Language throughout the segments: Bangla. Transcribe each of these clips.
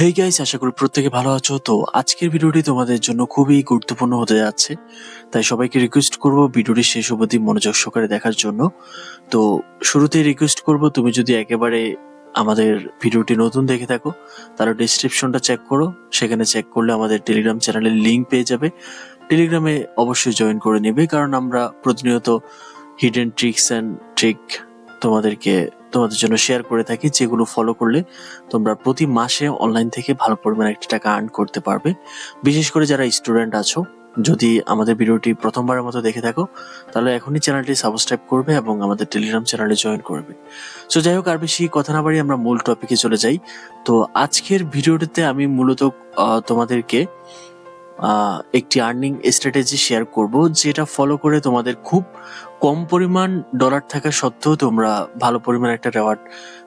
হেই গাইস আশা করি প্রত্যেকে ভালো আছো। তো আজকের ভিডিওটি তোমাদের জন্য খুবই গুরুত্বপূর্ণ হতে যাচ্ছে। তাই সবাইকে রিকোয়েস্ট করব ভিডিওটি শেষ অবধি মনোযোগ সহকারে দেখার জন্য। তো শুরুতেই রিকোয়েস্ট করব, তুমি যদি একেবারে আমাদের ভিডিওটি নতুন দেখে থাকো, তাহলে ডিসক্রিপশনটা চেক করো। সেখানে চেক করলে আমাদের টেলিগ্রাম চ্যানেলের লিংক পেয়ে যাবে। টেলিগ্রামে অবশ্যই জয়েন করে নেবে, কারণ আমরা প্রতিনিয়ত হিডেন ট্রিক্স অ্যান্ড ট্রিক তোমাদেরকে তোমাদের জন্য শেয়ার করে থাকি, যেগুলো ফলো করলে তোমরা প্রতি মাসে অনলাইন থেকে ভালো পরিমাণে একটা টাকা আর্ন করতে পারবে। বিশেষ করে যারা স্টুডেন্ট আছো, যদি আমাদের ভিডিওটি প্রথমবারের মতো দেখে থাকো, তাহলে এখনই চ্যানেলটি সাবস্ক্রাইব করবে এবং আমাদের টেলিগ্রাম চ্যানেলে জয়েন করবে। সো যাই হোক, আর বেশি কথা না বাড়ি আমরা মূল টপিকে চলে যাই। তো, আজকের ভিডিওটিতে আমি মূলত তোমাদেরকে একটি আর্নিং স্ট্র্যাটেজি শেয়ার করব, যেটা ফলো করে তোমাদের খুব কম পরিমাণ ডলার থাকা সত্ত্বেও তোমরা ভালো পরিমাণ একটা রেওয়ার্ড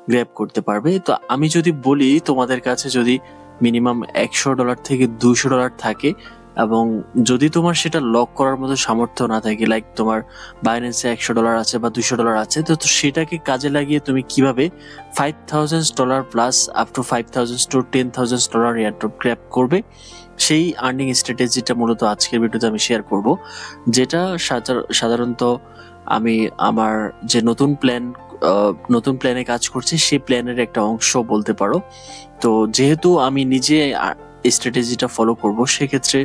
গ্র্যাব করতে পারবে। তো আমি যদি বলি, তোমাদের কাছে যদি মিনিমাম একশো ডলার থেকে দুশো ডলার থাকে, এবং যদি তোমার সেটা লক করার মতো সামর্থ্য না থাকে লাইক তোমার বাইন্যান্সে একশো ডলার আছে বা দুশো ডলার আছে, তো সেটাকে কাজে লাগিয়ে তুমি কীভাবে five thousand dollar plus up to five thousand to ten thousand dollar airdrop grab করবে? সেই আর্নিং স্ট্র্যাটেজিটা মূলত আজকের ভিডিওতে আমি শেয়ার করব, যেটা সাধারণত আমি আমার যে নতুন প্ল্যান নতুন প্ল্যানে কাজ করছি, সেই প্ল্যানের একটা অংশ বলতে পারো। তো যেহেতু আমি নিজে স্ট্র্যাটেজিটা ফলো করব, সেক্ষেত্রে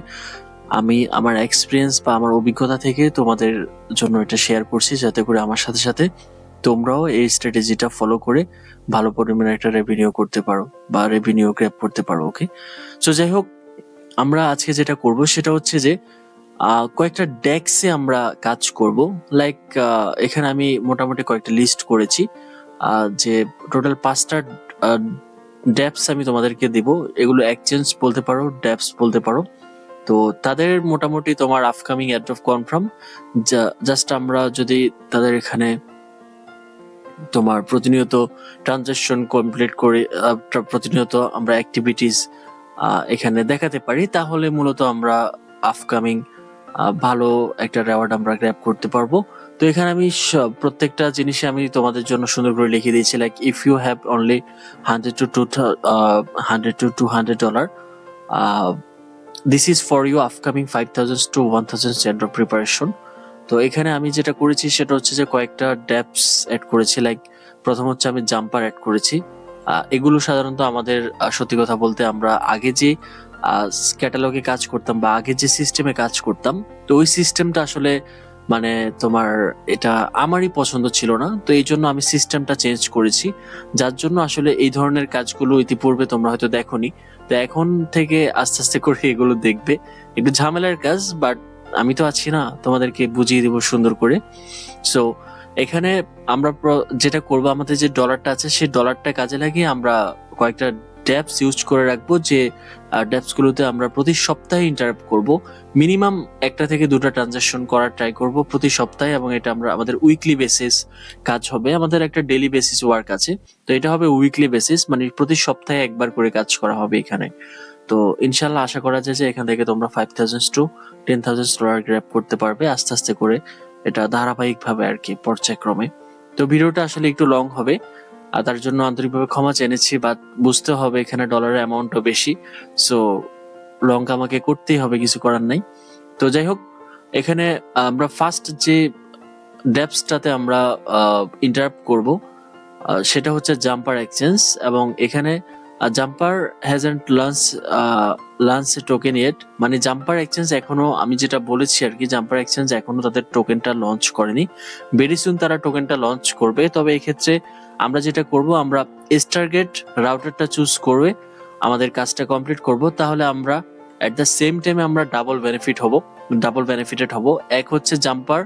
আমি আমার এক্সপিরিয়েন্স বা আমার অভিজ্ঞতা থেকে তোমাদের জন্য এটা শেয়ার করছি, যাতে করে আমার সাথে সাথে তোমরাও এই স্ট্র্যাটেজিটা ফলো করে ভালো পরিমাণে একটা রেভিনিউ করতে পারো বা রেভিনিউ গ্র্যাপ করতে পারো ওকে সো যাই হোক আমরা আজকে যেটা করব সেটা হচ্ছে যে কয়েকটা ডেক্সে আমরা কাজ করব। লাইক এখানে আমি মোটামুটি কয়েকটা লিস্ট করেছি। যে টোটাল পাঁচটা ড্যাপস আমি তোমাদেরকে দিব। এগুলো এক্সচেঞ্জ বলতে পারো ড্যাপস বলতে পারো। তো তাদের মোটামুটি তোমার upcoming ad of confirm just আমরা যদি তাদের এখানে তোমার প্রতিনিয়ত ট্রানজাকশন কমপ্লিট করে প্রতিনিয়ত আমরা অ্যাক্টিভিটিস এখানে দেখাতে পারি। তাহলে মূলত আমরা আপকামিং ভালো একটা রেওয়ার্ড আমরা গ্র্যাব করতে পারব। তো এখানে আমি প্রত্যেকটা জিনিসে আমি তোমাদের জন্য সুন্দর করে লিখে দিয়েছি like if you have only hundred to two hundred to two hundred dollar this is for you upcoming five thousand to one thousand cent of preparation তো এখানে আমি যেটা করেছি সেটা হচ্ছে যে কয়েকটা ড্যাপস অ্যাড করেছি লাইক প্রথম হচ্ছে আমি জাম্পার অ্যাড করেছি। এগুলো সাধারণত আমাদের সত্যি কথা বলতে আমরা আগে যে ক্যাটালগে কাজ করতাম বা আগে যে সিস্টেমে কাজ করতাম, তো ওই সিস্টেমটা আসলে মানে তোমার এটা আমারই পছন্দ ছিল না। তো এই জন্য আমি সিস্টেমটা চেঞ্জ করেছি। যার জন্য আসলে এই ধরনের কাজগুলো ইতিপূর্বে তোমরা হয়তো দেখোনি। তো এখন থেকে আস্তে আস্তে করে এগুলো দেখবে। একটু ঝামেলার কাজ বাট আমি তো আছি না, তোমাদেরকে বুঝিয়ে দেবো সুন্দর করে। সো এখানে আমরা যেটা করব, আমাদের যে ডলারটা আছে, সেই ডলারটা কাজে লাগিয়ে আমরা কয়েকটা ড্যাপস ইউজ করে রাখব, যে ড্যাপস গুলোতে আমরা প্রতি সপ্তাহে ইন্টারাপ্ট করব। মিনিমাম একটা থেকে দুটো ট্রানজাকশন করার ট্রাই করব প্রতি সপ্তাহে, এবং এটা আমরা, আমাদের উইকলি বেসিস কাজ হবে। আমাদের একটা ডেলি বেসিস ওয়ার্ক আছে। তো এটা হবে উইকলি বেসিস মানে প্রতি সপ্তাহে একবার করে কাজ করা হবে এখানে। তো ইনশাল্লাহ আশা করা যায় যে এখান থেকে তোমরা five thousand to ten thousand dollar grab করতে পারবে আস্তে আস্তে করে। এটা ধারাবাহিকভাবে আর কি পর্যায়ক্রমে তো ভিডিওটা আসলে একটু লং হবে, আর তার জন্য আন্তরিকভাবে ক্ষমা জেনেছি বা বুঝতে হবে এখানে ডলারের অ্যামাউন্টও বেশি সো লং আমাকে করতেই হবে, কিছু করার নাই। তো যাই হোক, এখানে আমরা ফার্স্ট যে ডেপসটাতে আমরা ইন্টারাপ্ট করব সেটা হচ্ছে জাম্পার এক্সচেঞ্জ এবং এখানে Jumper hasn't launch launch token yet মানে জাম্পার এক্সচেঞ্জ এখনও, আমি যেটা বলেছি আর কি জাম্পার এক্সচেঞ্জ এখনও তাদের টোকেনটা লঞ্চ করেনি। ভেরি সুন তারা টোকেনটা লঞ্চ করবে। তবে এক্ষেত্রে আমরা যেটা করব, আমরা স্টারগেট রাউটারটা চুজ করে আমাদের কাজটা কমপ্লিট করব। তাহলে আমরা এট দ্য সেম টাইমে আমরা ডাবল বেনিফিট হব ডাবল বেনিফিটেড হব। এক হচ্ছে জাম্পার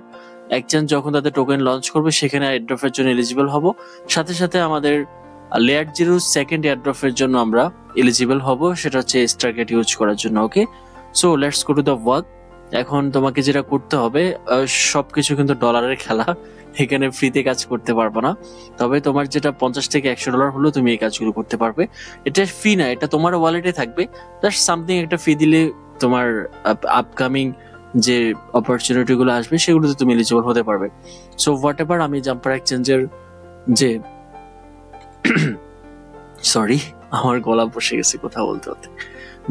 এক্সচেঞ্জ যখন তাদের টোকেন লঞ্চ করবে, সেখানে এয়ারড্রপের জন্য এলিজিবল হব। সাথে সাথে আমাদের লেয়ার জিরো সেকেন্ড এয়ারড্রপের জন্য আমরা এলিজিবল হব সেটা হচ্ছে স্টারগেট ইউজ করার জন্য okay so let's go to the work এখন তোমাকে যেটা করতে হবে আহ, সবকিছু কিন্তু ডলারের খেলা এখানে ফ্রিতে কাজ করতে পারব না। তবে তোমার যেটা পঞ্চাশ থেকে একশো ডলার হলেও তুমি এই কাজগুলো করতে পারবে। এটা ফি না এটা তোমার ওয়ালেটে থাকবে। জাস্ট সামথিং একটা ফি দিলে তোমার আপকামিং যে অপরচুনিটিগুলো আসবে সেগুলোতে তুমি এলিজিবল হতে পারবে। সো হোয়াট এভার আমি জাম্পার এক্সচেঞ্জের যে সরি আমার গলা বসে গেছে কথা বলতে বলতে।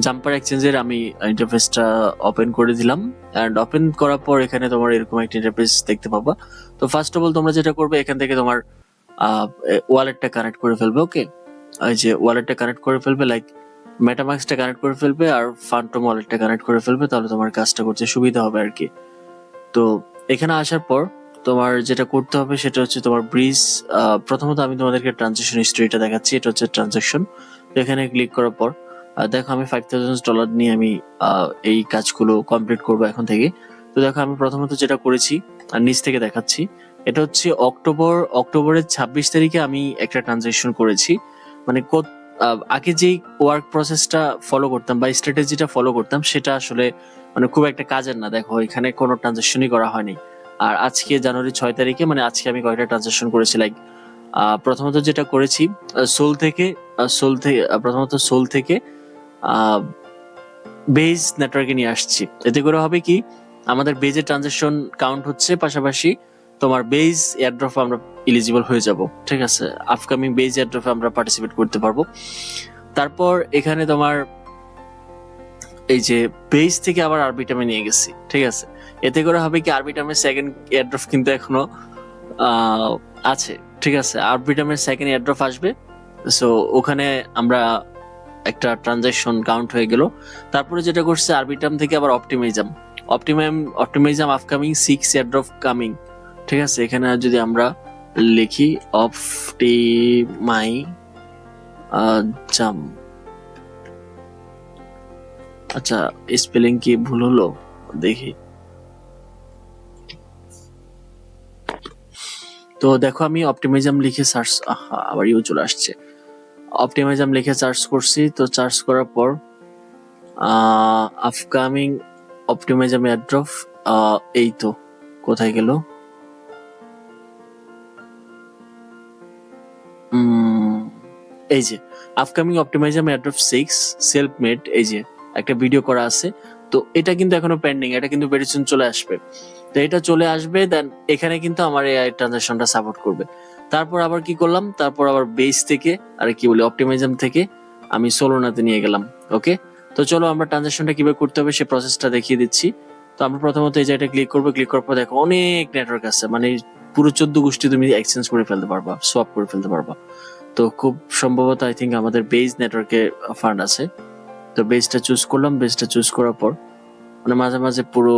জাম্পার এক্সচেঞ্জের আমি ইন্টারফেসটা ওপেন করে দিলাম। অ্যান্ড ওপেন করার পর এখানে তোমার এরকম একটা ইন্টারফেস দেখতে পাবা। তো ফার্স্ট অফ অল তোমরা যেটা করবে, এখান থেকে তোমার ওয়ালেটটা কানেক্ট করে ফেলবে ওকে ওই যে ওয়ালেটটা কানেক্ট করে ফেলবে লাইক মেটামাক্সটা কানেক্ট করে ফেলবে আর ফান্টম ওয়ালেটটা কানেক্ট করে ফেলবে, তাহলে তোমার কাজটা করতে সুবিধা হবে আর কি। তো এখানে আসার পর তোমার যেটা করতে হবে সেটা হচ্ছে তোমার ব্রিজ প্রথমত আমি তোমাদেরকে ট্রানজেকশন হিস্ট্রিটা দেখাচ্ছি, এটা হচ্ছে ট্রানজেকশন এখানে ক্লিক করার পর দেখো আমি ফাইভ থাউজেন্ড ডলার নিয়ে আমি এই কাজগুলো কমপ্লিট করব এখন থেকে। তো দেখো আমি প্রথমত যেটা করেছি, আর নিচ থেকে দেখাচ্ছি, এটা হচ্ছে অক্টোবর, অক্টোবরের ছাব্বিশ তারিখে আমি একটা ট্রানজেকশন করেছি। মানে আগে যেই ওয়ার্ক প্রসেসটা ফলো করতাম বা স্ট্র্যাটেজিটা ফলো করতাম, সেটা আসলে মানে খুব একটা কাজের না। দেখো এখানে কোনো ট্রানজেকশনই করা হয়নি। আর আজকে জানুয়ারি ছয় তারিখে মানে আজকে আমি কয়টা ট্রানজাকশন করেছি? লাইক প্রথমত যেটা করেছি সোল থেকে সোল থেকে প্রথমত সোল থেকে বেজ নেটওয়ার্কে নিয়ে আসছি। এতে করে হবে কি, আমাদের বেজের ট্রানজাকশন কাউন্ট হচ্ছে পাশাপাশি তোমার বেজ এয়ারড্রপ আমরা এলিজিবল হয়ে যাব, ঠিক আছে? আপকামিং বেজ এয়ারড্রপে আমরা পার্টিসিপেট করতে পারব। তারপর এখানে তোমার এই যে বেজ থেকে আবার আরবিটামে নিয়ে গেছি, ঠিক আছে? এতে করে হবে কি আরবিটামের সেকেন্ড এয়ারড্রপ কিন্তু এখনও আছে, ঠিক আছে? আরবিটামের সেকেন্ড এয়ারড্রপ আসবে সো ওখানে আমরা একটা ট্রানজাকশন কাউন্ট হয়ে গেল। তারপরে যেটা করছে, আরবিটাম থেকে আবার Optimism optimum Optimism upcoming six airdrop coming ঠিক আছে? এখানে যদি আমরা লিখি অপটিমাই জাম আচ্ছা স্পেলিং কি ভুল হলো? দেখি। তো দেখো আমি অপটিমাইজাম লিখে সার্চ আবার ইউ চলে আসছে। অপটিমাইজাম লিখে সার্চ করছি, তো সার্চ করার পর আপকামিং অপটিমাইজাম এয়ারড্রপ এই তো, কোথায় গেল? এই যে upcoming Optimism airdrop six self made এই যে, একটা ভিডিও করা আছে। তো এটা কিন্তু এখনও পেন্ডিং এটা কিন্তু বেরিসন চলে আসবে। তো এটা চলে আসবে দেন এখানে কিন্তু আমার এআই ট্রানজাকশনটা সাপোর্ট করবে। তারপর আবার কি করলাম? তারপর আবার বেস থেকে, আর কি বলি অপটিমাইজাম থেকে আমি সোলোনাতে নিয়ে গেলাম ওকে তো চলো আমরা ট্রানজাকশনটা কীভাবে করতে হবে সেই প্রসেসটা দেখিয়ে দিচ্ছি। তো আমরা প্রথমত এই জায়গাটা ক্লিক করব ক্লিক করার পর দেখো অনেক নেটওয়ার্ক আছে মানে পুরো চোদ্দ গোষ্ঠী তুমি এক্সচেঞ্জ করে ফেলতে পারবা সোয়াপ করে ফেলতে পারবা। তো খুব সম্ভবত আই থিঙ্ক আমাদের বেজ নেটওয়ার্কে ফান্ড আছে। তো বেজটা চুজ করলাম বেজটা চুজ করার পর মানে মাঝে মাঝে পুরো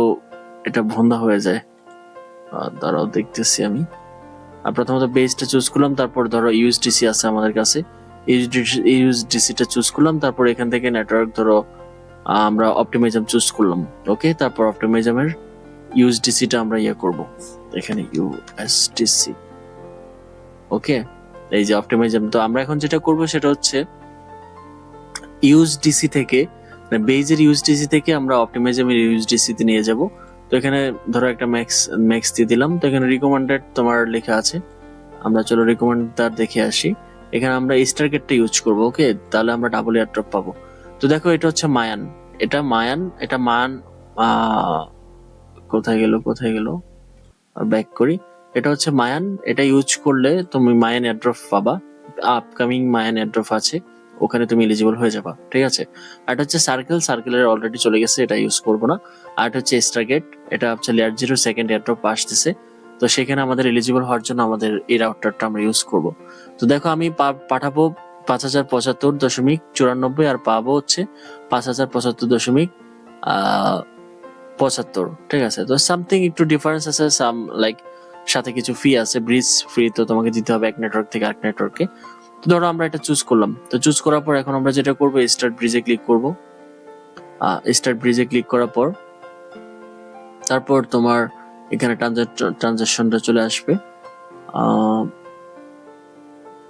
এটা ভন্দা হয়ে যায়। দাঁড়াও, দেখতেছি আমি। আর প্রথমত বেজটা চুজ করলাম, তারপর ধরো ইউএসডিসি আছে আমাদের কাছে। ইউএসডিসিটা চুজ করলাম, তারপর এখান থেকে নেটওয়ার্ক ধরো আমরা অপটিমাইজাম চুজ করলাম ওকে তারপর অপটিমাইজামের ইউএসডিসিটা আমরা ইয়ে করব। এখানে ইউএসডিসি ওকে এই যে অপটিমাইজাম তো আমরা এখন যেটা করব সেটা হচ্ছে ইউএসডিসি থেকে বেজের ইউএসডিসি থেকে আমরা অপটিমাইজামের ইউএসডিসি তে নিয়ে যাব। তো এখানে ধরো একটা ম্যাক্স ম্যাক্স দিয়ে দিলাম। তো এখানে রিকমেন্ডেড তোমার লেখা আছে। আমরা চলো রিকমেন্ডার দেখে আসি। এখানে আমরা স্টার গেটটা ইউজ করব ওকে তাহলে আমরা ডাবল এয়ারড্রপ পাবো। তো দেখো এটা হচ্ছে মায়ান। এটা মায়ান এটা আহ, কোথায় গেল কোথায় গেল? ব্যাক করি। এটা হচ্ছে মায়ান। এটা ইউজ করলে তুমি মায়ান এয়ারড্রপ পাবা। আপকামিং মায়ান এয়ারড্রপ আছে। ওখানে তুমি এলিজিবল হয়ে যাবা, ঠিক আছে? আর এটা হচ্ছে সার্কেল সার্কেলের অলরেডি চলে গেছে, এটা ইউজ করব না। আর এটা হচ্ছে স্টারগেট এটা হচ্ছে লেয়ার জিরো সেকেন্ড এয়ারড্রপ আসতেছে। তো সেখানে আমাদের এলিজিবল হওয়ার জন্য আমাদের এই রাউটারটা আমরা ইউজ করব। তো দেখো আমি পাঠাবো পাঁচ হাজার পঁচাত্তর দশমিক চুরানব্বই আর পাবো হচ্ছে পাঁচ হাজার পঁচাত্তর দশমিক পঁচাত্তর, ঠিক আছে? তো সামথিং একটু ডিফারেন্স আছে সাম লাইক সাথে কিছু ফি আছে ব্রিজ ফ্রি তো তোমাকে দিতে হবে এক নেটওয়ার্ক থেকে আরেক নেটওয়ার্কে তো ধরো আমরা এটা চুজ করলাম। তো চুজ করার পর এখন আমরা যেটা করব স্টার্ট ব্রিজে ক্লিক করব। স্টার্ট ব্রিজে ক্লিক করার পর তারপর তোমার এখানে ট্রানজাকশনটা চলে আসবে।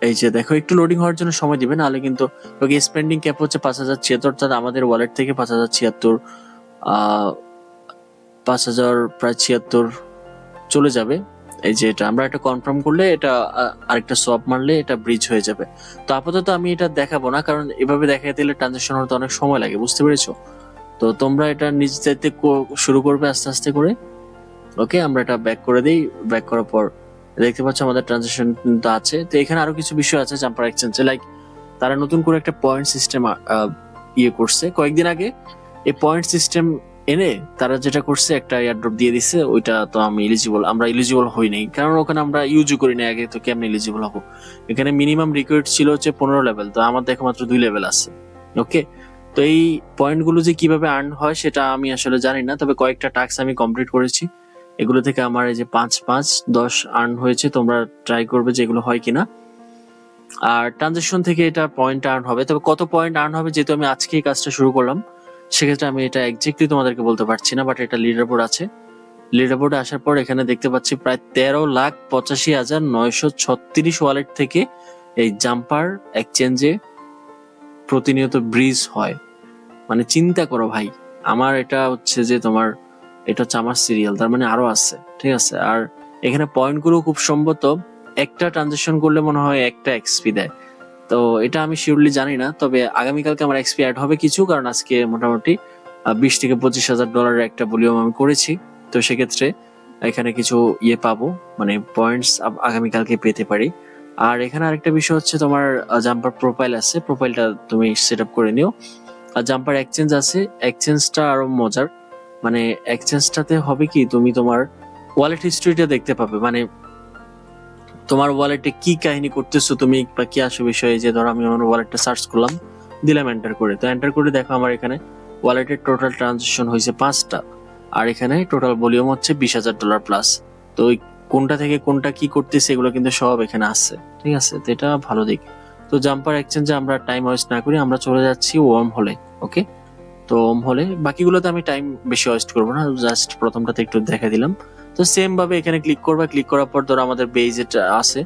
এই যে দেখো, একটু লোডিং হওয়ার জন্য সময় দিবে, নাহলে কিন্তু ওকে স্পেন্ডিং ক্যাপ হচ্ছে পাঁচ হাজার ছিয়াত্তর, অর্থাৎ আমাদের ওয়ালেট থেকে পাঁচ হাজার ছিয়াত্তর পাঁচ হাজার প্রায় ছিয়াত্তর চলে যাবে। এই যে এটা, আমরা এটা কনফার্ম করলে এটা আরেকটা সোয়াপ মারলে এটা ব্রিজ হয়ে যাবে। তো আপাতত আমি এটা দেখাবো না, কারণ এভাবে দেখাতে দিলে ট্রানজাকশন হতে অনেক সময় লাগে, বুঝতে পেরেছ? তো তোমরা এটা নিজ দায়িত্বে শুরু করবে আস্তে আস্তে করে। ওকে, আমরা এটা ব্যাক করে দিই। ব্যাক করার পর দেখতে পাচ্ছ আমাদের ট্রানজাকশন কিন্তু আছে। তো এখানে আরও কিছু বিষয় আছে জাম্পার এক্সচেঞ্জে লাইক তারা নতুন করে একটা পয়েন্ট সিস্টেম ইয়ে করছে। কয়েকদিন আগে এই পয়েন্ট সিস্টেম এনে তারা যেটা করছে, একটা এয়ারড্রপ দিয়ে দিছে, ওইটা তো আমি এলিজিবল আমরা এলিজিবল হই নাই। কারণ ওখানে আমরা ইউজও করি না আগে, তো কেমন এলিজিবল হব? এখানে মিনিমাম রিকোয়ার্ড ছিল হচ্ছে পনেরো লেভেল তো আমার দেখো মাত্র দুই লেভেল আছে। ওকে তো এই পয়েন্টগুলো যে কীভাবে আর্ন হয়, সেটা আমি আসলে জানি না, তবে কয়েকটা টাস্ক আমি কমপ্লিট করেছি। এগুলো থেকে আমার এই যে পাঁচ পাঁচ দশ আর্ন হয়েছে, তোমরা ট্রাই করবে যে এগুলো হয় কিনা। আর ট্রানজেকশন থেকে এটা পয়েন্ট আর্ন হবে, তবে কত পয়েন্ট আর্ন হবে, যেহেতু আমি আজকে এই কাজটা শুরু করলাম সেক্ষেত্রে আমি এটা একজ্যাক্টলি তোমাদেরকে বলতে পারছি না বাট এটা লিডার বোর্ড আছে। লিডার বোর্ডে আসার পর এখানে দেখতে পাচ্ছি প্রায় তেরো লাখ পঁচাশি হাজার নয়শো ছত্রিশ ওয়ালেট থেকে এই জাম্পার এক্সচেঞ্জে প্রতিনিয়ত ব্রিজ হয়। মানে চিন্তা করো ভাই, আমার এটা হচ্ছে যে তোমার, এটা হচ্ছে আমার সিরিয়াল তার মানে আরও আছে, ঠিক আছে? আর এখানে পয়েন্টগুলো খুব সম্ভবত একটা ট্রানজেকশন করলে মনে হয় একটা এক্সপি দেয়। তো এটা আমি শিওরলি জানি না, তবে আগামীকালকে আমার এক্সপি অ্যাড হবে কিছু, কারণ আজকে মোটামুটি বিশ থেকে পঁচিশ হাজার ডলারের একটা ভলিউম আমি করেছি। তো সেক্ষেত্রে এখানে কিছু ইয়ে পাবো মানে পয়েন্টস আগামীকালকে পেতে পারি। আর এখানে আরেকটা বিষয় হচ্ছে তোমার জাম্পার প্রোফাইল আছে প্রোফাইলটা তুমি সেট আপ করে নিও। আর জাম্পার এক্সচেঞ্জ আছে এক্সচেঞ্জটা আরও মজার। মানে এক্সচেঞ্জটাতে হবে কি, তুমি তোমার ওয়ালেট হিস্ট্রিটা দেখতে পাবে। মানে তোমার ওয়ালেটে কি কাহিনী করতেছো তুমি বা কি আসো বিষয়ে? যে ধরো আমি আমার ওয়ালেটটা সার্চ করলাম, দিলাম এন্টার করে। তো এন্টার করে দেখো আমার এখানে ওয়ালেটের টোটাল ট্রানজেকশন হয়েছে পাঁচটা। আর এখানে টোটাল ভলিউম হচ্ছে বিশ হাজার ডলার প্লাস তো ওই কোনটা থেকে কোনটা কি করতেছে এগুলো কিন্তু সব এখানে আছে। ঠিক আছে? তো এটা ভালো দিক। তো জাম্পার এক্সচেঞ্জে আমরা টাইম ওয়েস্ট না করি আমরা চলে যাচ্ছি ওয়ার্ম হলে ওকে তো ওম হলে বাকিগুলোতে আমি টাইম বেশি ওয়েস্ট করব না জাস্ট প্রথমটাতে একটু দেখা দিলাম। তো সেম ভাবে এখানে ক্লিক করবা ক্লিক করার পর ধরো আমাদের বেজে আছে।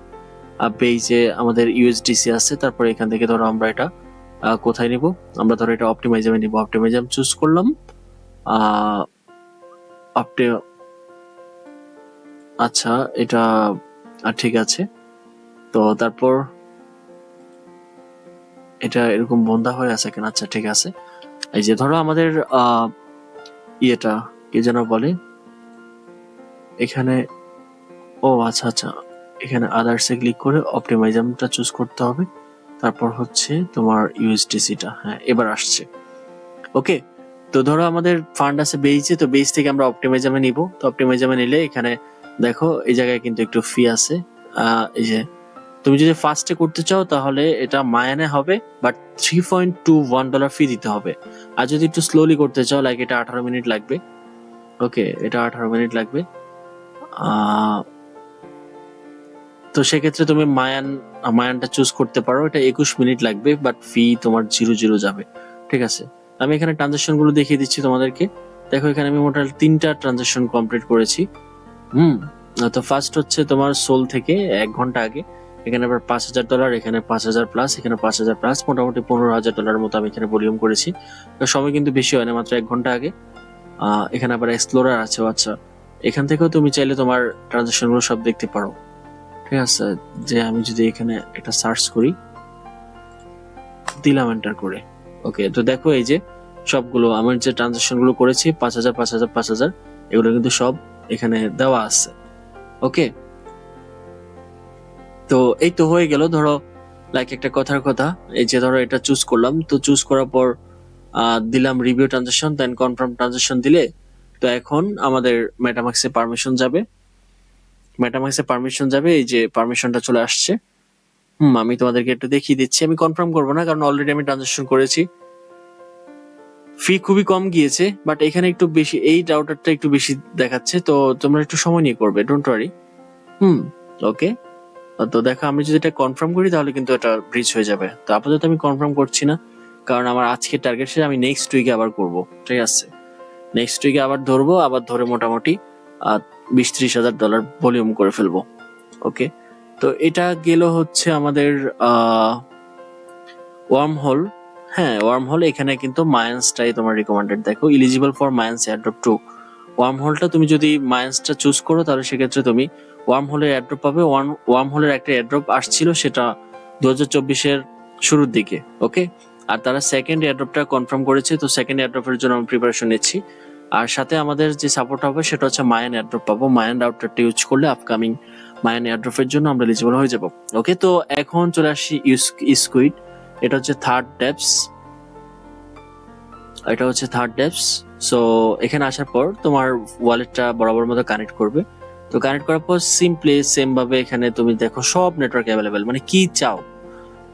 বেজে আমাদের ইউএসডিসি আছে, তারপর এখান থেকে ধরো আমরা এটা কোথায় নিব? আমরা ধরো এটা অপটিমাইজামে নিব। অপটিমাইজাম চুজ করলাম। আচ্ছা এটা ঠিক আছে। তো তারপর, এটা এরকম বন্ধা হয়ে আছে কেন? আচ্ছা ঠিক আছে। এই যে ধরো আমাদের ইয়েটা, কি যেন বলে? এখানে, ও আচ্ছা আচ্ছা এখানে আদার্সে ক্লিক করে অপটিমাইজামটা চুজ করতে হবে। তারপর হচ্ছে তোমার ইউএসডিসিটা হ্যাঁ এবার আসছে। ওকে, তো ধরো আমাদের ফান্ড আছে বেইজে তো বেইজ থেকে আমরা অপটিমাইজামে নিব। তো অপটিমাইজামে নিলে এখানে দেখো, এই জায়গায় কিন্তু একটু ফি আছে। এই যে, তুমি যদি ফার্স্টে করতে চাও, তাহলে এটা মায়ানে হবে but three point two one dollar fee দিতে হবে। আর যদি একটু স্লোলি করতে চাও লাইক এটা আঠারো মিনিট লাগবে। ওকে, এটা আঠারো মিনিট লাগবে। তো সেক্ষেত্রে তুমি মায়ান মায়ানটা চুজ করতে পারো। এটা একুশ মিনিট লাগবে বাট ফি তোমার জিরো জিরো যাবে। ঠিক আছে? আমি এখানে ট্রানজাকশনগুলো দেখিয়ে দিচ্ছি তোমাদেরকে। দেখো, এখানে আমি মোটামুটি তিনটা ট্রানজাকশন কমপ্লিট করেছি। হুম? তো ফার্স্ট হচ্ছে তোমার সোল থেকে এক ঘণ্টা আগে। এখানে আবার পাঁচ হাজার ডলার এখানে পাঁচ হাজার প্লাস এখানে পাঁচ হাজার প্লাস মোটামুটি পনেরো হাজার ডলার মতো আমি এখানে ভলিউম করেছি। সময় কিন্তু বেশি হয় না, মাত্র এক ঘণ্টা আগে। এখানে আবার এক্সপ্লোরার আছে আচ্ছা। এখান থেকেও তুমি চাইলে তোমার ট্রানজাকশনগুলো সব দেখতে পারো। ঠিক আছে? যে আমি যদি এখানে একটা সার্চ করি, দিলাম এন্টার করে। ওকে তো দেখো এই যে সবগুলো, আমার যে ট্রানজাকশনগুলো করেছি, পাঁচ হাজার পাঁচ হাজার পাঁচ হাজার, এগুলো কিন্তু সব এখানে দেওয়া আছে। ওকে তো এই তো হয়ে গেল, ধরো লাইক একটা কথার কথা, এই যে ধরো এটা চুজ করলাম, তো চুজ করার পর দিলাম review transaction then confirm transaction দিলে তো এখন আমাদের মেটামাক্সে পারমিশন যাবে। মেটামাক্সে পারমিশন যাবে, এই যে পারমিশনটা চলে আসছে। হুম, আমি তোমাদেরকে একটু দেখিয়ে দিচ্ছি। আমি কনফার্ম করব না, কারণ অলরেডি আমি ট্রানজাকশন করেছি। ফি খুবই কম গিয়েছে বাট এখানে একটু বেশি, এই রাউটারটা একটু বেশি দেখাচ্ছে। তো তোমরা একটু সময় নিয়ে করবে ডোন্ট ওয়ারি হুম ওকে তো দেখো, আমি যদি এটা কনফার্ম করি, তাহলে কিন্তু এটা ব্রিজ হয়ে যাবে। তো আপাতত আমি কনফার্ম করছি না, কারণ আমার আজকে টার্গেট শেষ আমি নেক্সট উইকে আবার করব। ঠিক আছে? নেক্সট উইকে আবার ধরবো, আবার ধরে মোটামুটি বিশ ত্রিশ হাজার ডলার ভলিউম করে ফেলব ওকে তো এটা গেল হচ্ছে আমাদের ওয়ার্ম হোল হ্যাঁ ওয়ার্ম হোল এখানে কিন্তু মায়ান্সটাই তোমার রিকমেন্ডেড দেখো eligible for Mayans airdrop to worm হোলটা তুমি যদি মায়ান্সটা চুজ করো, তাহলে সেক্ষেত্রে তুমি ওয়ার্ম হোলের এয়ারড্রপ পাবে। ওয়ার্ম হোলের একটা এয়ারড্রপ আসছিল সেটা দু হাজার চব্বিশের শুরুর দিকে ওকে আর তারা সেকেন্ড এয়ারড্রপটা কনফার্ম করেছে, তো সেকেন্ড এয়ারড্রপের জন্য আমি প্রিপারেশন নিচ্ছি। আর সাথে আমাদের যে সাপোর্ট হবে সেটা হচ্ছে মায়ান এয়ারড্রপ পাবো। মায়ান রাউটারটা ইউজ করলে আপকামিং মায়ান এয়ারড্রপের জন্য আমরা এলিজিবল হয়ে যাব। ওকে তো এখন চলে আসি স্কুইড এটা হচ্ছে থার্ড ডেপস এটা হচ্ছে থার্ড ডেপস সো এখানে আসার পর তোমার ওয়ালেটটা বরাবর মতো কানেক্ট করবে। তো কানেক্ট করার পর সিম্পলি সেম ভাবে এখানে তুমি দেখো সব নেটওয়ার্ক অ্যাভেলেবেল মানে কি চাও?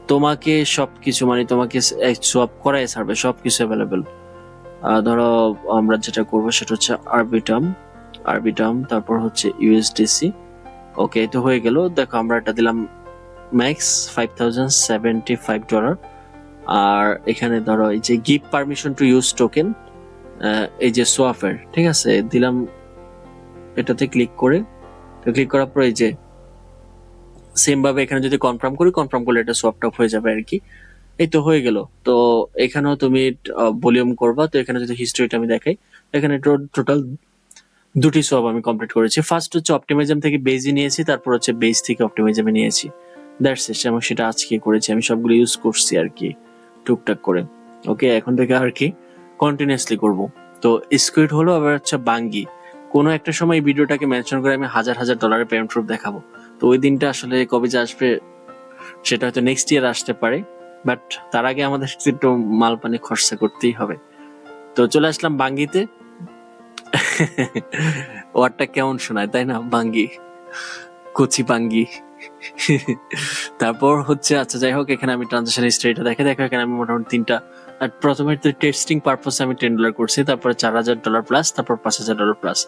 তোমাকে সবকিছু মানে তোমাকে সোয়াপ করাই ছাড়বে সবকিছু অ্যাভেলেবেল ধরো, আমরা যেটা করব সেটা হচ্ছে আরবিটাম আরবিটাম তারপর হচ্ছে ইউএসডিসি ওকে তো হয়ে গেল। দেখো, আমরা এটা দিলাম max five thousand seventy five dollar আর এখানে ধরো, এই যে give permission to use token এই যে সোয়াফের ঠিক আছে? দিলাম এটাতে ক্লিক করে। তো ক্লিক করার পর এই যে সেম ভাবে এখানে যদি কনফার্ম করি কনফার্ম করলে এটা সোয়াপ টপ হয়ে যাবে আর কি। এই তো হয়ে গেল। তো এখানেও তুমি ভলিউম করবা। তো এখানে যদি হিস্ট্রিটা আমি দেখাই, এখানে টোটাল দুটি সব আমি কমপ্লিট করেছি। ফার্স্ট হচ্ছে অপটিমিজম থেকে বেজি নিয়েছি, তারপর হচ্ছে বেজ থেকে অপটিমিজমে নিয়েছি। দ্যাটস ইট এবং সেটা আজকে করেছি। আমি সবগুলো ইউজ করছি আর কি, টুকটাক করে। ওকে এখন থেকে আর কি কন্টিনিউয়াসলি করব। তো স্কুইড হলো আবার হচ্ছে বাঙ্গি। কোনো একটা সময় এই ভিডিওটাকে মেনশন করে আমি হাজার হাজার ডলারের পেমেন্ট প্রুফ দেখাবো। তো ওই দিনটা আসলে কবে যে আসবে, সেটা হয়তো নেক্সট ইয়ার আসতে পারে। বাট তার আগে আমাদের একটু মাল পানি খরচা করতেই হবে। তো চলে আসলাম বাঙ্গিতে। ওয়ার্ডটা কেমন শোনায়, তাই না? বাঙ্গি, কচি বাঙ্গি। তারপর হচ্ছে আচ্ছা যাই হোক, এখানে আমি ট্রানজাকশন হিস্ট্রিটা দেখে, দেখো, এখানে আমি মোটামুটি তিনটা আর প্রথমে তো টেস্টিং পারপোসে আমি টেন ডলার করছি, তারপরে চার হাজার ডলার প্লাস তারপর পাঁচ হাজার ডলার প্লাস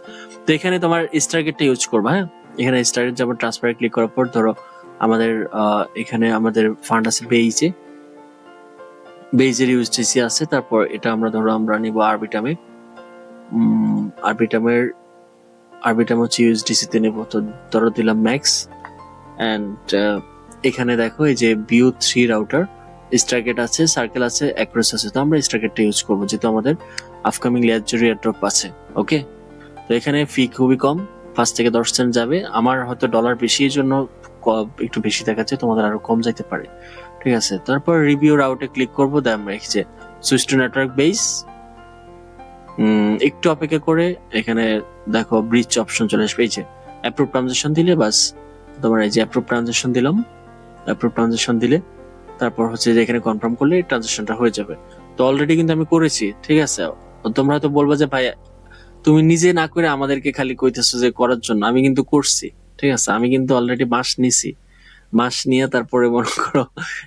তো এখানে তোমার স্টারগেটটা ইউজ করবা হ্যাঁ? এখানে স্টারগেট যেমন ট্রান্সফার ক্লিক করার পর, ধরো, আমাদের এখানে আমাদের ফান্ড আছে বেইজে বেইজের ইউএসডিসি আছে, তারপর এটা আমরা ধরো আমরা নিব আরবিটামে আরবিটামের আরবিটাম হচ্ছে ইউএসডিসি তে নেব। তো ধরো দিলাম ম্যাক্স অ্যান্ড এখানে দেখো এই যে বিউ থ্রি রাউটার স্টারগেট আছে সার্কেল আছে অ্যাক্রোস আছে। তো আমরা স্টারগেটটা ইউজ করব, যেহেতু আমাদের আপকামিং লেয়ার জুড়ি এয়ারড্রপ আছে ওকে তো এখানে ফি খুবই কম, পাঁচ থেকে দশ সেন্ট যাবে। আমার হয়তো ডলার বেশি জন্য একটু বেশি দেখাচ্ছে, তোমাদের আরও কম যাইতে পারে। ঠিক আছে। তারপর রিভিউ রাউটে ক্লিক করব দাম রেখেছে সুইচ টু নেটওয়ার্ক বেস একটু অপেক্ষা করে এখানে দেখো ব্রিজ অপশন চলে আসবে। অ্যাপ্রুভ ট্রানজেকশন দিলে বাস তোমার এই যে অ্যাপ্রুভ ট্রানজেকশন দিলাম। অ্যাপ্রুভ ট্রানজেকশন দিলে তারপর হচ্ছে যে এখানে কনফার্ম করলে ট্রানজেকশনটা হয়ে যাবে। তো অলরেডি কিন্তু আমি করেছি, ঠিক আছে? তোমরা হয়তো বলবা যে, ভাই, তুমি নিজে না করে আমাদেরকে খালি কইতেছো যে করার জন্য। আমি কিন্তু করছি, ঠিক আছে? আমি কিন্তু অলরেডি মাস নিছি। মাস নিয়ে তারপরে মনে করো,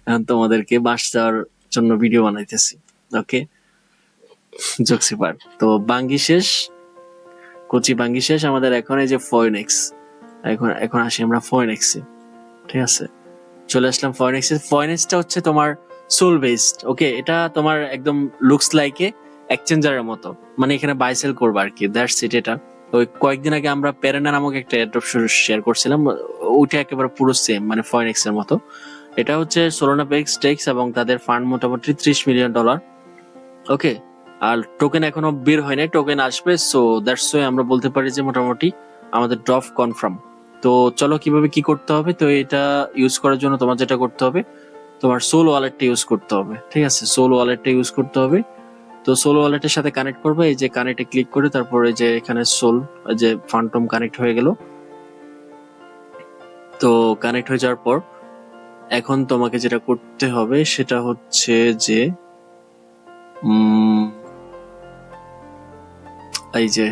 এখন তোমাদেরকে মাস যাওয়ার জন্য ভিডিও বানাইতেছি। ওকে জক্সিপার তো বাঙ্গি শেষ, কোচি বাঙ্গি শেষ, আমাদের এখন এই যে ফয়েনেক্স এখন এখন আসি আমরা ফয়েনেক্সে ঠিক আছে? চলে আসলাম ফয়েনেক্সে ফয়েনেক্সটা হচ্ছে তোমার সোল বেসড ওকে এটা তোমার একদম লুকস লাইকে এক্সচেঞ্জারের মতো। মানে এখানে বাই সেল করব আর কি দ্যাটস ইট এটা। ওই কয়েকদিন আগে আমরা প্যারেনা নামক একটা এয়ারড্রপ শেয়ার করছিলাম। ওইটা একেবারে পুরো সেম মানে ফয়েনেক্স এর মতো। এটা হচ্ছে সোলোনা পেক্স টেক্স এবং তাদের ফান্ড মোটামুটি ত্রিশ মিলিয়ন ডলার ওকে আর টোকেন এখনও বের হয় নাই টোকেন আসবে সো দ্যাটস ওয়ে আমরা বলতে পারি যে মোটামুটি আমাদের ড্রপ কনফার্ম তো চলো কীভাবে কি করতে হবে? তো এটা ইউজ করার জন্য তোমার যেটা করতে হবে, তোমার সোল ওয়ালেটটা ইউজ করতে হবে। ঠিক আছে? সোল ওয়ালেটটা ইউজ করতে হবে। তো সোল ওয়ালেটের সাথে কানেক্ট করবে, এই যে কানেক্টে ক্লিক করে তারপরে যে এখানে সোল যে ফান্টম কানেক্ট হয়ে গেল তো কানেক্ট হয়ে যাওয়ার পর, এখন তোমাকে যেটা করতে হবে সেটা হচ্ছে যে এই যে,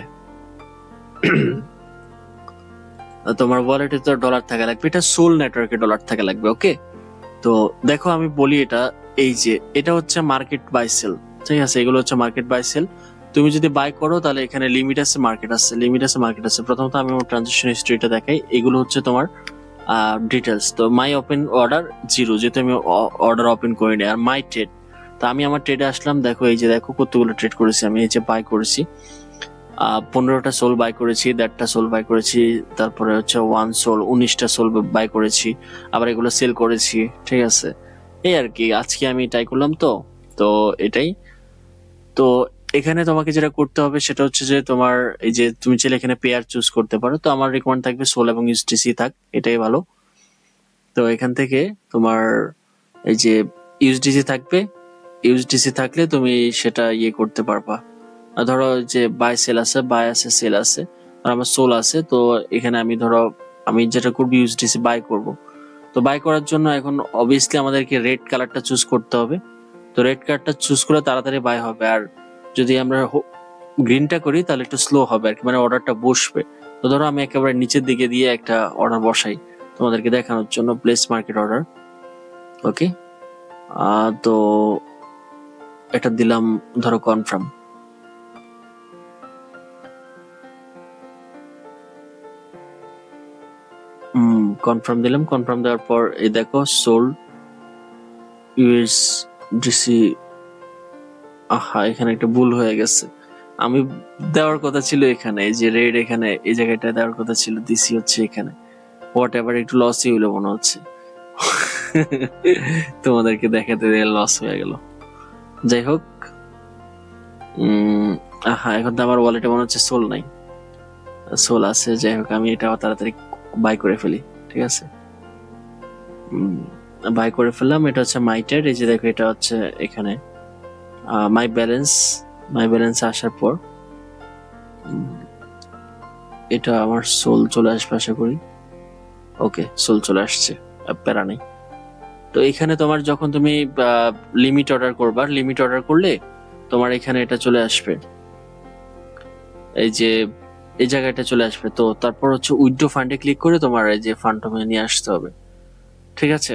তোমার ওয়ালেটে তো ডলার থাকা লাগবে, এটা সোল নেটওয়ার্কে ডলার থাকা লাগবে ওকে তো দেখো আমি বলি এটা, এই যে, এটা হচ্ছে মার্কেট বাই সেল ঠিক আছে? এগুলো হচ্ছে মার্কেট বাই সেল তুমি যদি বাই করো, তাহলে এখানে লিমিট আছে মার্কেট আছে লিমিট আছে মার্কেট আছে। প্রথমত আমি আমার ট্রানজেকশন হিস্ট্রিটা দেখাই। এগুলো হচ্ছে তোমার ডিটেলস তো মাই ওপেন অর্ডার জিরো যেহেতু আমি অর্ডার ওপেন করিনি, আর মাই ট্রেড তো আমি আমার ট্রেডে আসলাম, দেখো এই যে, দেখো কতগুলো ট্রেড করেছি আমি, এই যে বাই করেছি। পনেরোটা সোল বাই করেছি, দেড়টা সোল বাই করেছি, তারপরে হচ্ছে ওয়ান সোল উনিশটা সোল বাই করেছি, আবার এগুলো সেল করেছি, ঠিক আছে? এই আর কি, আজকে আমি ট্রাই করলাম তো তো এটাই। তো এখানে তোমাকে যেটা করতে হবে সেটা হচ্ছে যে তোমার এই যে তুমি চাইলে এখানে পেয়ার চুজ করতে পারো। তো আমার রিকমেন্ড থাকবে সোল এবং ইউএসডিসি থাক, এটাই ভালো। তো এখান থেকে তোমার এই যে ইউএসডিসি থাকবে। ইউএসডিসি থাকলে তুমি সেটা ইয়ে করতে পারবা। ধরো যে বাই সেল আছে বাই আছে সেল আছে। আর আমার সোল আছে, তো এখানে আমি ধরো আমি যেটা করব ইউএসডিসি বাই করব। তো বাই করার জন্য এখন অবভিয়াসলি আমাদেরকে রেড কালারটা চুজ করতে হবে। তো রেড কালারটা চুজ করে তাড়াতাড়ি বাই হবে। আর যদি আমরা গ্রিনটা করি, তাহলে একটু স্লো হবে আর কি মানে অর্ডারটা বসবে। তো ধরো আমি একেবারে নিচের দিকে দিয়ে একটা অর্ডার বসাই তোমাদেরকে দেখানোর জন্য প্লেস মার্কেট অর্ডার ওকে তো এটা দিলাম, ধরো কনফার্ম কনফার্ম দিলাম কনফার্ম দেওয়ার পর, এই দেখো সোল্ড ইউএস ডিসি আহা, এখানে একটা ভুল হয়ে গেছে। আমি দেওয়ার কথা ছিল এখানে, এই যে রেড এখানে, এই জায়গাটা দেওয়ার কথা ছিল দিসি হচ্ছে এখানে। হোয়াট এভার একটু লসই হইল মনে হচ্ছে। তোমাদেরকে দেখাতে লস হয়ে গেল। যাই হোক আহা, এখন তো আমার ওয়ালেটে মনে হচ্ছে সোল নাই। সোল আছে, যাই হোক, আমি এটা তাড়াতাড়ি বাই করে ফেলি, ঠিক আছে? বাই করে ফেললাম, এটা হচ্ছে মাইটের এই যে দেখো, এটা হচ্ছে এখানে। মাই ব্যালেন্স মাই ব্যালেন্স আসার পর এটা আমার সোল চলে আসবে আশা করি। ওকে সোল চলে আসছে প্যারা নেই। তো এখানে তোমার যখন তুমি লিমিট অর্ডার করবা লিমিট অর্ডার করলে তোমার এখানে এটা চলে আসবে। এই যে, এই জায়গাটা চলে আসবে। তো তারপর হচ্ছে উইথড্রো ফান্ডে ক্লিক করে তোমার এই যে ফান্ড নিয়ে আসতে হবে। ঠিক আছে?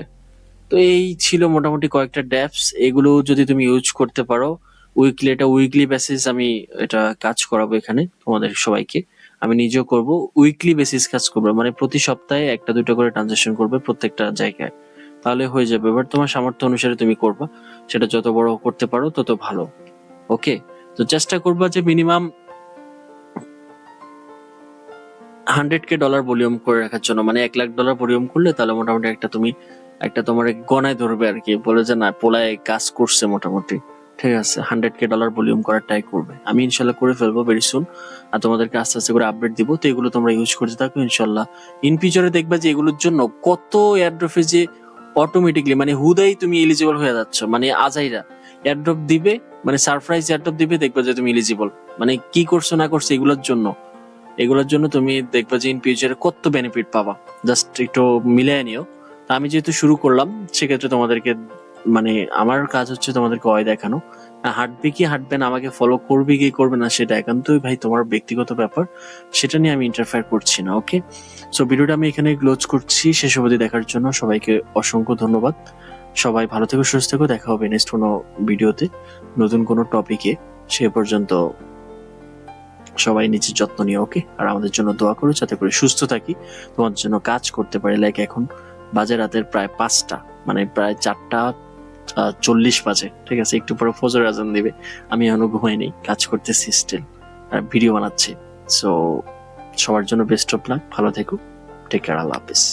তো এই ছিল মোটামুটি কয়েকটা ড্যাপস এগুলো যদি তুমি ইউজ করতে পারো উইকলি এটা উইকলি বেসিস আমি এটা কাজ করাবো এখানে তোমাদের সবাইকে। আমি নিজেও করব উইকলি বেসিস কাজ করব মানে প্রতি সপ্তাহে একটা, দুটো করে ট্রানজাকশন করবে প্রত্যেকটা জায়গায়। তাহলে হয়ে যাবে। এবার তোমার সামর্থ্য অনুসারে তুমি করবা, সেটা যত বড় করতে পারো তত ভালো। ওকে তো চেষ্টা করবা যে minimum hundred K dollar volume করে রাখার জন্য মানে এক লাখ ডলার ভলিউম করলে তাহলে মোটামুটি একটা তুমি একটা তোমার গনায় ধরবে আর কি। বলে যে, না, পোলায় কাজ করছে মোটামুটি। ঠিক আছে হান্ড্রেড কে ডলার ভলিউম করার ট্রাই করবে। আমি ইনশাল্লাহ করে ফেলব ভেরি সুন আর তোমাদেরকে আস্তে আস্তে করে আপডেট দিব। তো এগুলো তোমরা ইউজ করতে থাকো ইনশাল্লাহ। ইন ফিউচারে দেখবা যে এগুলোর জন্য কত এয়ারড্রপে যে অটোমেটিকলি মানে হুদাই তুমি এলিজিবল হয়ে যাচ্ছ। মানে আজাইরা এয়ারড্রপ দিবে মানে সারপ্রাইজ এয়ারড্রপ দিবে, দেখবা যে তুমি এলিজিবল মানে কি করছ, না করছ, এগুলোর জন্য। এগুলোর জন্য তুমি দেখবা যে ইন ফিউচারে কত বেনিফিট পাবা। জাস্ট একটু মিলিয়ে নিও। আমি যেহেতু শুরু করলাম, সেক্ষেত্রে তোমাদেরকে মানে আমার কাজ হচ্ছে তোমাদেরকে অয় দেখানো। হাঁটবে কি হাঁটবে না, আমাকে ফলো করবে কি করবে না, সেটা একান্তই ভাই তোমার ব্যক্তিগত ব্যাপার, সেটা নিয়ে আমি ইন্টারফেয়ার করছি না ওকে সো ভিডিওটা আমি এখানে ক্লোজ করছি, শেষ অবধি দেখার জন্য সবাইকে অসংখ্য ধন্যবাদ। সবাই ভালো থেকো, সুস্থ থেকো, দেখা হবে নেক্সট কোনো ভিডিওতে, নতুন কোনো টপিকে সে পর্যন্ত সবাই নিজের যত্ন নিয়ে ওকে আর আমাদের জন্য দোয়া করো, যাতে করে সুস্থ থাকি, তোমার জন্য কাজ করতে পারি লাইক এখন। বাজে রাতের প্রায় পাঁচটা মানে প্রায় চারটা চল্লিশ বাজে, ঠিক আছে? একটু পরে ফজর আজান দিবে। আমি এখনও ঘুমাইনি কাজ করতেছি স্টিল আর ভিডিও বানাচ্ছি। সো সবার জন্য বেস্ট অফ লাক ভালো থেকো টেক কেয়ার আল্লাহ হাফিজ।